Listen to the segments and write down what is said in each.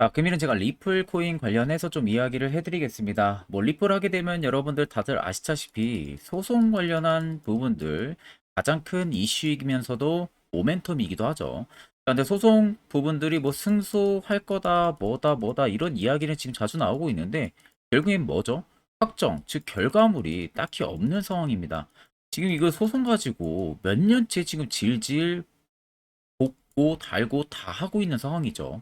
자, 금일은 제가 리플 코인 관련해서 좀 이야기를 해드리겠습니다. 뭐 리플 하게 되면 여러분들 다들 아시다시피 소송 관련한 부분들 가장 큰 이슈이면서도 모멘텀이기도 하죠. 근데 소송 부분들이 뭐 승소할 거다, 뭐다, 뭐다 이런 이야기는 지금 자주 나오고 있는데 결국엔 뭐죠? 확정, 즉 결과물이 딱히 없는 상황입니다. 지금 이거 소송 가지고 몇 년째 지금 질질 볶고 달고 다 하고 있는 상황이죠.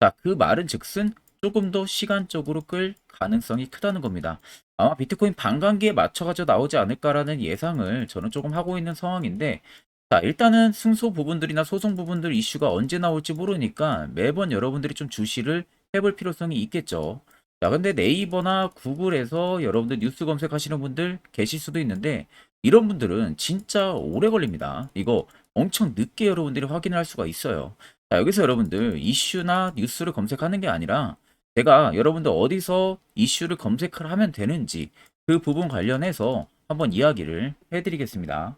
자, 그 말은 즉슨 조금 더 시간적으로 끌 가능성이 크다는 겁니다. 아마 비트코인 반감기에 맞춰가지고 나오지 않을까라는 예상을 저는 조금 하고 있는 상황인데, 자, 일단은 승소 부분들이나 소송 부분들 이슈가 언제 나올지 모르니까 매번 여러분들이 좀 주시를 해볼 필요성이 있겠죠. 자, 근데 네이버나 구글에서 여러분들 뉴스 검색하시는 분들 계실 수도 있는데, 이런 분들은 진짜 오래 걸립니다. 이거 엄청 늦게 여러분들이 확인할 수가 있어요. 자, 여기서 여러분들 이슈나 뉴스를 검색하는 게 아니라 제가 여러분들 어디서 이슈를 검색을 하면 되는지 그 부분 관련해서 한번 이야기를 해드리겠습니다.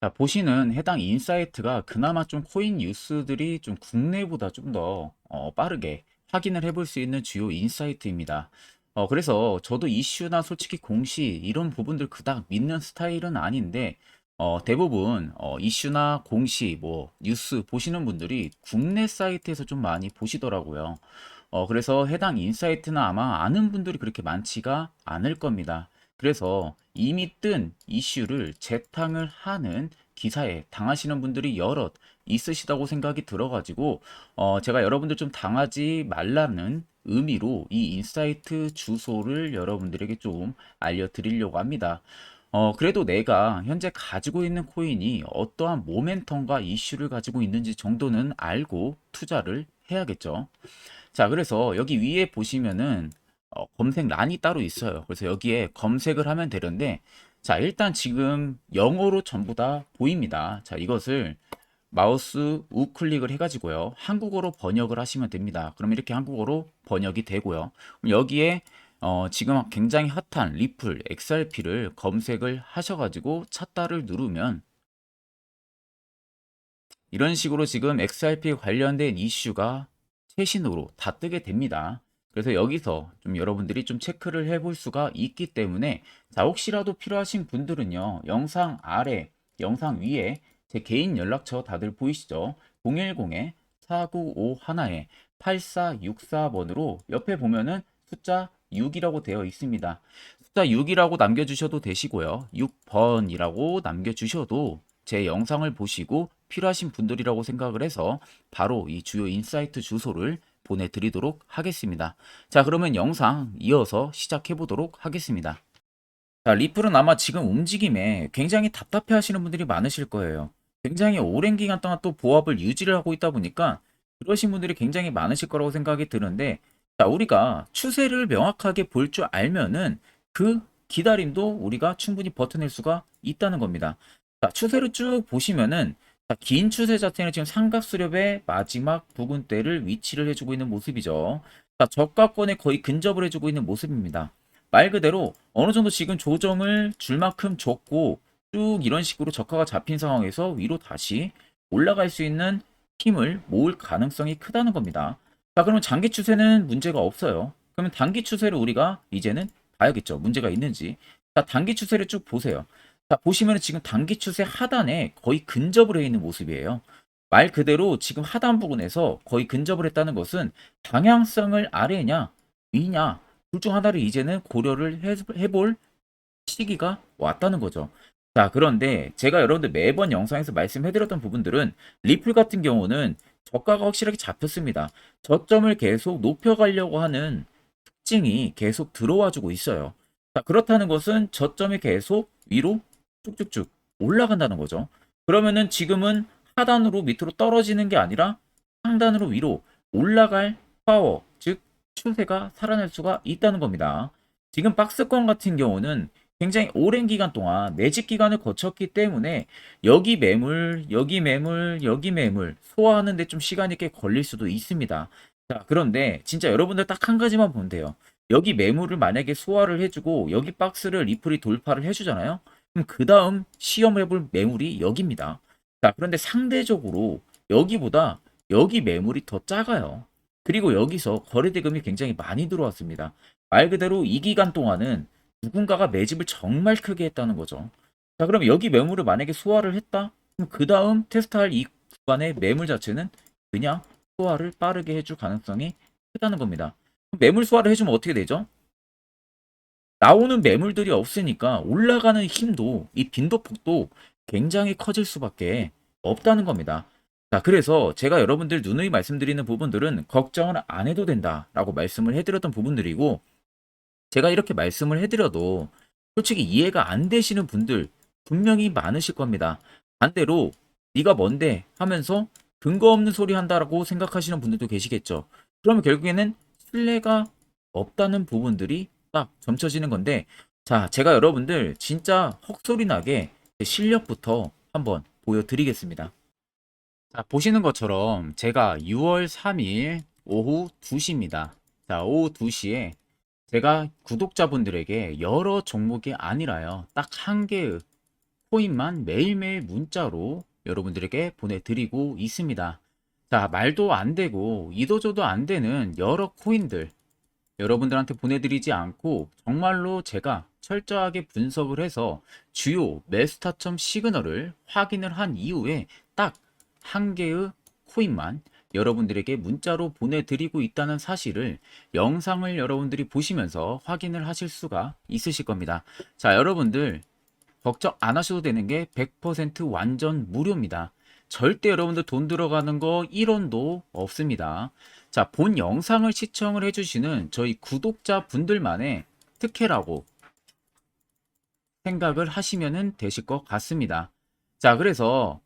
자, 보시는 해당 인사이트가 그나마 좀 코인 뉴스들이 좀 국내보다 좀더 빠르게 확인을 해볼 수 있는 주요 인사이트입니다. 어, 그래서 저도 이슈나 솔직히 공시 이런 부분들 그닥 믿는 스타일은 아닌데 어, 대부분 어, 이슈나 공시 뭐 뉴스 보시는 분들이 국내 사이트에서 좀 많이 보시더라고요. 어, 그래서 해당 인사이트는 아마 아는 분들이 그렇게 많지가 않을 겁니다. 그래서 이미 뜬 이슈를 재탕을 하는 기사에 당하시는 분들이 여럿 있으시다고 생각이 들어가지고 어, 제가 여러분들 좀 당하지 말라는 의미로 이 인사이트 주소를 여러분들에게 좀 알려드리려고 합니다. 어, 그래도 내가 현재 가지고 있는 코인이 어떠한 모멘텀과 이슈를 가지고 있는지 정도는 알고 투자를 해야겠죠. 자, 그래서 여기 위에 보시면은 어, 검색란이 따로 있어요. 그래서 여기에 검색을 하면 되는데, 자, 일단 지금 영어로 전부 다 보입니다. 자, 이것을 마우스 우클릭을 해가지고요. 한국어로 번역을 하시면 됩니다. 그럼 이렇게 한국어로 번역이 되고요. 여기에 어, 지금 굉장히 핫한 리플 XRP를 검색을 하셔가지고 찾다를 누르면 이런 식으로 지금 XRP 관련된 이슈가 최신으로 다 뜨게 됩니다. 그래서 여기서 좀 여러분들이 좀 체크를 해볼 수가 있기 때문에 자 혹시라도 필요하신 분들은요 영상 아래 영상 위에 제 개인 연락처 다들 보이시죠 010에 4951에 8464번으로 옆에 보면은 숫자 6이라고 되어 있습니다. 숫자 6이라고 남겨주셔도 되시고요. 6번이라고 남겨주셔도 제 영상을 보시고 필요하신 분들이라고 생각을 해서 바로 이 주요 인사이트 주소를 보내드리도록 하겠습니다. 자, 그러면 영상 이어서 시작해 보도록 하겠습니다. 자, 리플은 아마 지금 움직임에 굉장히 답답해 하시는 분들이 많으실 거예요. 굉장히 오랜 기간 동안 또 보합을 유지를 하고 있다 보니까 그러신 분들이 굉장히 많으실 거라고 생각이 드는데 자, 우리가 추세를 명확하게 볼 줄 알면은 그 기다림도 우리가 충분히 버텨낼 수가 있다는 겁니다. 자, 추세를 쭉 보시면은 자, 긴 추세 자체는 지금 삼각수렵의 마지막 부근대를 위치를 해주고 있는 모습이죠. 자, 저가권에 거의 근접을 해주고 있는 모습입니다. 말 그대로 어느 정도 지금 조정을 줄 만큼 줬고 쭉 이런 식으로 저가가 잡힌 상황에서 위로 다시 올라갈 수 있는 힘을 모을 가능성이 크다는 겁니다. 자, 그러면 장기 추세는 문제가 없어요. 그러면 단기 추세를 우리가 이제는 봐야겠죠. 문제가 있는지. 자, 단기 추세를 쭉 보세요. 자, 보시면 지금 단기 추세 하단에 거의 근접을 해 있는 모습이에요. 말 그대로 지금 하단 부분에서 거의 근접을 했다는 것은 방향성을 아래냐, 위냐, 둘 중 하나를 이제는 고려를 해, 해볼 시기가 왔다는 거죠. 자, 그런데 제가 여러분들 매번 영상에서 말씀해드렸던 부분들은 리플 같은 경우는 저가가 확실하게 잡혔습니다. 저점을 계속 높여가려고 하는 특징이 계속 들어와 주고 있어요. 자, 그렇다는 것은 저점이 계속 위로 쭉쭉쭉 올라간다는 거죠. 그러면은 지금은 하단으로 밑으로 떨어지는 게 아니라 상단으로 위로 올라갈 파워, 즉 추세가 살아날 수가 있다는 겁니다. 지금 박스권 같은 경우는 굉장히 오랜 기간 동안 매집 기간을 거쳤기 때문에 여기 매물, 여기 매물, 여기 매물 소화하는 데 좀 시간이 꽤 걸릴 수도 있습니다. 자, 그런데 진짜 여러분들 딱 한 가지만 돼요. 여기 매물을 만약에 소화를 해주고 여기 박스를 리플이 돌파를 해주잖아요. 그럼 그 다음 시험해볼 매물이 여기입니다. 자, 그런데 상대적으로 여기보다 여기 매물이 더 작아요. 그리고 여기서 거래대금이 굉장히 많이 들어왔습니다. 말 그대로 이 기간 동안은 누군가가 매집을 정말 크게 했다는 거죠. 자, 그럼 여기 매물을 만약에 소화를 했다? 그럼 그 다음 테스트할 이 구간의 매물 자체는 그냥 소화를 빠르게 해줄 가능성이 크다는 겁니다. 매물 소화를 해주면 어떻게 되죠? 나오는 매물들이 없으니까 올라가는 힘도 이 빈도폭도 굉장히 커질 수밖에 없다는 겁니다. 자, 그래서 제가 여러분들 누누이 말씀드리는 부분들은 걱정을 안 해도 된다라고 말씀을 해드렸던 부분들이고 제가 이렇게 말씀을 해드려도 솔직히 이해가 안 되시는 분들 분명히 많으실 겁니다. 반대로 네가 뭔데 하면서 근거 없는 소리 한다라고 생각하시는 분들도 계시겠죠. 그러면 결국에는 신뢰가 없다는 부분들이 딱 점쳐지는 건데 자 제가 여러분들 진짜 헛소리 나게 제 실력부터 한번 보여드리겠습니다. 자 보시는 것처럼 제가 6월 3일 오후 2시입니다. 자 오후 2시에 제가 구독자분들에게 여러 종목이 아니라요. 딱 한 개의 코인만 매일매일 문자로 여러분들에게 보내드리고 있습니다. 자, 말도 안 되고 이도저도 안 되는 여러 코인들 여러분들한테 보내드리지 않고 정말로 제가 철저하게 분석을 해서 주요 매스타점 시그널을 확인을 한 이후에 딱 한 개의 코인만 여러분들에게 문자로 보내드리고 있다는 사실을 영상을 여러분들이 보시면서 확인을 하실 수가 있으실 겁니다. 자, 여러분들 걱정 안 하셔도 되는 게 100% 완전 무료입니다. 절대 여러분들 돈 들어가는 거 1원도 없습니다. 자, 본 영상을 시청을 해주시는 저희 구독자 분들만의 특혜라고 생각을 하시면 되실 것 같습니다. 자, 그래서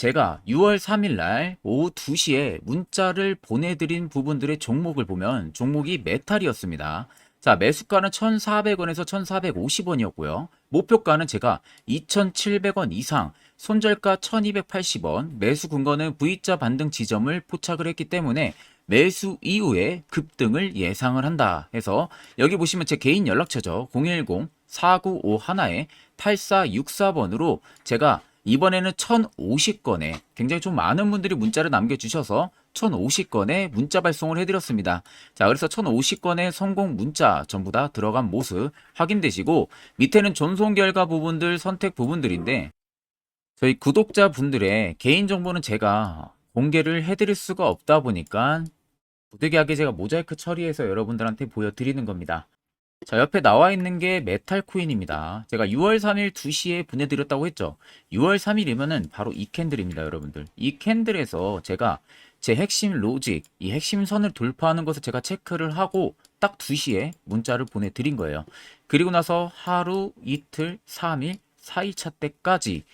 제가 6월 3일 날 오후 2시에 문자를 보내드린 부분들의 종목을 보면 종목이 메탈이었습니다. 자, 매수가는 1,400원에서 1,450원이었고요. 목표가는 제가 2,700원 이상, 손절가 1,280원, 매수 근거는 V자 반등 지점을 포착을 했기 때문에 매수 이후에 급등을 예상을 한다 해서 여기 보시면 제 개인 연락처죠. 010-4951에 8464번으로 제가 이번에는 1050건에 굉장히 좀 많은 분들이 문자를 남겨주셔서 1050건에 문자 발송을 해드렸습니다. 자, 그래서 1050건의 성공 문자 전부 다 들어간 모습 확인되시고 밑에는 전송 결과 부분들 선택 부분들인데 저희 구독자분들의 개인정보는 제가 공개를 해드릴 수가 없다 보니까 부득이하게 제가 모자이크 처리해서 여러분들한테 보여드리는 겁니다. 자, 옆에 나와 있는 게 메탈 코인입니다. 제가 6월 3일 2시에 보내드렸다고 했죠. 6월 3일이면은 바로 이 캔들입니다, 여러분들. 이 캔들에서 제가 제 핵심 로직, 이 핵심 선을 돌파하는 것을 제가 체크를 하고 딱 2시에 문자를 보내드린 거예요. 그리고 나서 하루, 이틀, 3일, 4일차 때까지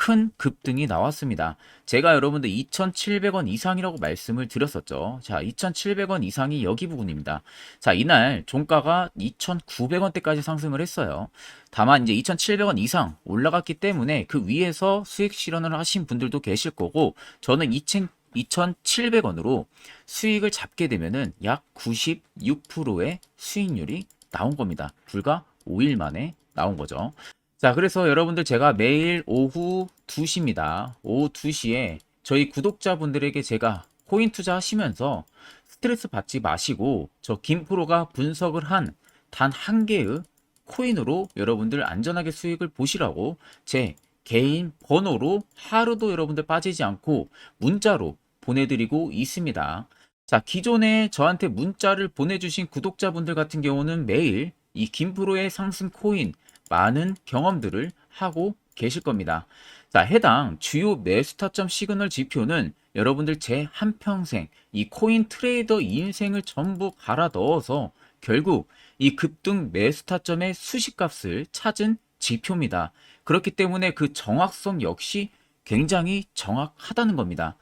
큰 급등이 나왔습니다. 제가 여러분들 2,700원 이상이라고 말씀을 드렸었죠. 자, 2,700원 이상이 여기 부분입니다. 자, 이날 종가가 2,900원대까지 상승을 했어요. 다만 이제 2,700원 이상 올라갔기 때문에 그 위에서 수익 실현을 하신 분들도 계실 거고 저는 2,000 2,700원으로 수익을 잡게 되면은 약 96%의 수익률이 나온 겁니다. 불과 5일 만에 나온 거죠. 자, 그래서 여러분들 제가 매일 오후 2시입니다. 오후 2시에 저희 구독자분들에게 제가 코인 투자 하시면서 스트레스 받지 마시고 저 김프로가 분석을 한 단 한 개의 코인으로 여러분들 안전하게 수익을 보시라고 제 개인 번호로 하루도 여러분들 빠지지 않고 문자로 보내드리고 있습니다. 자, 기존에 저한테 문자를 보내주신 구독자분들 같은 경우는 매일 이 김프로의 상승 코인 많은 경험들을 하고 계실 겁니다. 자, 해당 주요 매수 타점 시그널 지표는 여러분들 제 한평생 이 코인 트레이더 인생을 전부 갈아 넣어서 결국 이 급등 매수 타점의 수식값을 찾은 지표입니다. 그렇기 때문에 그 정확성 역시 굉장히 정확하다는 겁니다.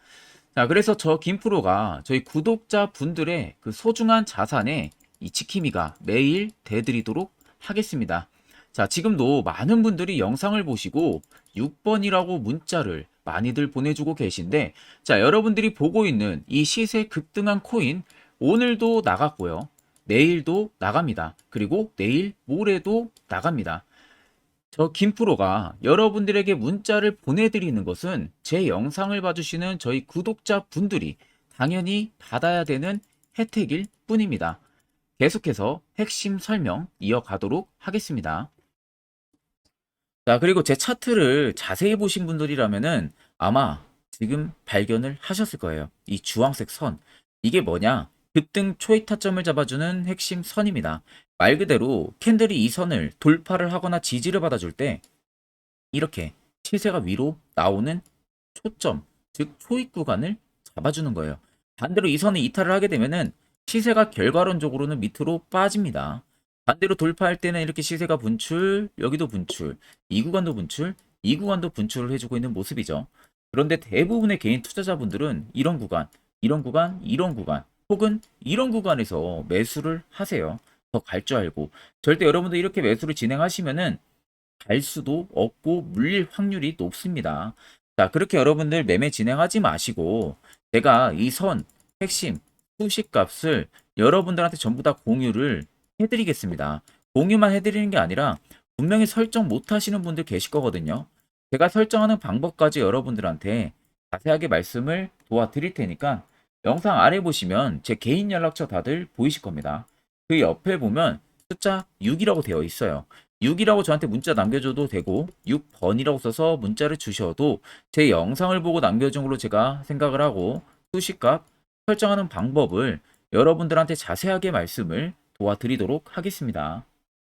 자, 그래서 저 김프로가 저희 구독자 분들의 그 소중한 자산에 이 지킴이가 매일 대드리도록 하겠습니다. 자, 지금도 많은 분들이 영상을 보시고 6번이라고 문자를 많이들 보내주고 계신데, 자, 여러분들이 보고 있는 이 시세 급등한 코인, 오늘도 나갔고요. 내일도 나갑니다. 그리고 내일 모레도 나갑니다. 저 김프로가 여러분들에게 문자를 보내드리는 것은 제 영상을 봐주시는 저희 구독자 분들이 당연히 받아야 되는 혜택일 뿐입니다. 계속해서 핵심 설명 이어가도록 하겠습니다. 자, 그리고 제 차트를 자세히 보신 분들이라면은 아마 지금 발견을 하셨을 거예요. 이 주황색 선. 이게 뭐냐? 급등 초이 타점을 잡아주는 핵심 선입니다. 말 그대로 캔들이 이 선을 돌파를 하거나 지지를 받아줄 때 이렇게 시세가 위로 나오는 초점, 즉 초입 구간을 잡아주는 거예요. 반대로 이 선을 이탈을 하게 되면은 시세가 결과론적으로는 밑으로 빠집니다. 반대로 돌파할 때는 이렇게 시세가 분출, 여기도 분출, 이 구간도 분출, 이 구간도 분출을 해주고 있는 모습이죠. 그런데 대부분의 개인 투자자분들은 이런 구간, 이런 구간, 이런 구간, 혹은 이런 구간에서 매수를 하세요. 더 갈 줄 알고. 절대 여러분들 이렇게 매수를 진행하시면은 갈 수도 없고 물릴 확률이 높습니다. 자, 그렇게 여러분들 매매 진행하지 마시고 제가 이 선 핵심 수식 값을 여러분들한테 전부 다 공유를 해드리겠습니다. 공유만 해드리는 게 아니라 분명히 설정 못 하시는 분들 계실 거거든요. 제가 설정하는 방법까지 여러분들한테 자세하게 말씀을 도와드릴 테니까 영상 아래 보시면 제 개인 연락처 다들 보이실 겁니다. 그 옆에 보면 숫자 6이라고 되어 있어요. 6이라고 저한테 문자 남겨줘도 되고 6번이라고 써서 문자를 주셔도 제 영상을 보고 남겨준 걸로 제가 생각을 하고 수식값 설정하는 방법을 여러분들한테 자세하게 말씀을 도와드리도록 하겠습니다.